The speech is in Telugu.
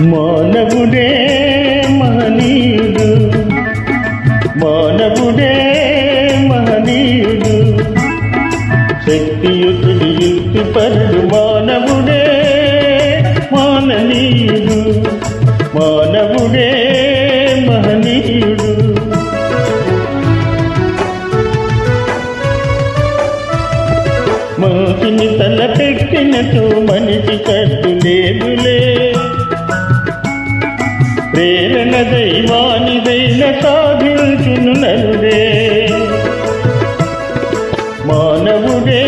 మానవుడే మహనీయుడు. మానవుడే మహనీయుడు. శక్తియుతుడు యుక్తిపరుడు మానవుడే మాననీయుడు. మానవుడే మహనీయుడు. మనిషిని తలపెట్టినట్టు మనిషి కట్టు లేదులే. ప్రేరణ దైవానిదైన సాధించును నలుడే మానవుడే